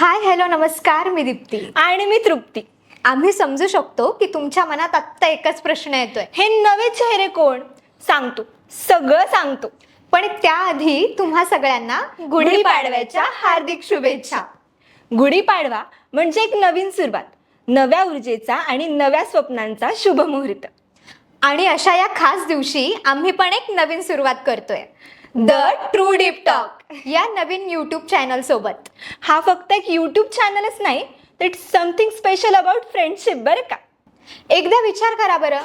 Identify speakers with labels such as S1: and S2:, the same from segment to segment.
S1: Hello नमस्कार मी दीप्ती.
S2: आणि मी तृप्ती.
S1: आम्ही समजू शकतो की तुमच्या मनात आत्ता एकच प्रश्न येतोय.
S2: हे नवे चेहरे कोण? सांगतो. सगळं सांगतो.
S1: पण त्याआधी तुम्हा सगळ्यांना गुढीपाडव्याच्या हार्दिक शुभेच्छा.
S2: गुढीपाडवा म्हणजे एक नवीन सुरुवात. नव्या ऊर्जेचा आणि नव्या स्वप्नांचा शुभ मुहूर्त
S1: आणि अशा या खास दिवशी आम्ही पण एक नवीन सुरुवात करतोय. द ट्रू डीप टॉक या नवीन यूट्यूब चॅनल सोबत.
S2: हा फक्त एक यूट्यूब चॅनलच नाही तर it's something special about friendship बरं का?
S1: एकदा विचार करा बरं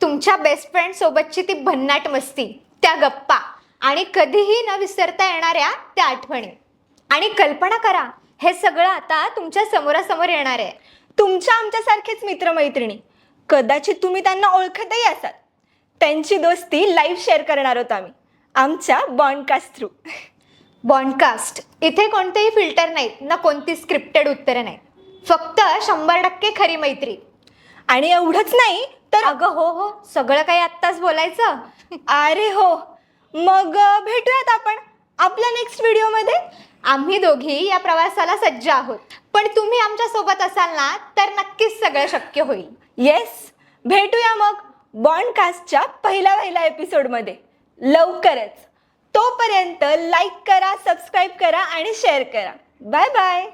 S1: तुमच्या बेस्ट फ्रेंड सोबतची ती भन्नाट मस्ती त्या गप्पा आणि कधीही न विसरता येणाऱ्या त्या आठवणी. आणि कल्पना करा हे सगळं आता तुमच्या समोरासमोर येणार आहे.
S2: तुमच्या आमच्यासारखेच मित्रमैत्रिणी कदाचित तुम्ही त्यांना ओळखतही असाल. त्यांची दोस्ती लाईव्ह शेअर करणार आहोत आम्ही. आमच्या बॉन्डकास्ट थ्रू.
S1: बॉन्डकास्ट. इथे कोणतेही फिल्टर नाहीत ना कोणती स्क्रिप्टेड उत्तरं नाहीत. फक्त शंभर टक्के खरी मैत्री.
S2: आणि एवढंच नाही तर
S1: अगं हो हो सगळं काही आत्ताच बोलायचं.
S2: अरे हो. मग भेटूयात आपण आपल्या नेक्स्ट व्हिडिओमध्ये
S1: आम्ही दोघी या प्रवासाला सज्ज आहोत. पण तुम्ही आमच्यासोबत असाल ना तर नक्कीच सगळं शक्य होईल.
S2: येस भेटूया मग बॉन्डकास्टच्या पहिल्या पहिल्या एपिसोडमध्ये लवकरच तोपर्यंत लाईक करा सबस्क्राईब करा आणि शेअर करा. Bye bye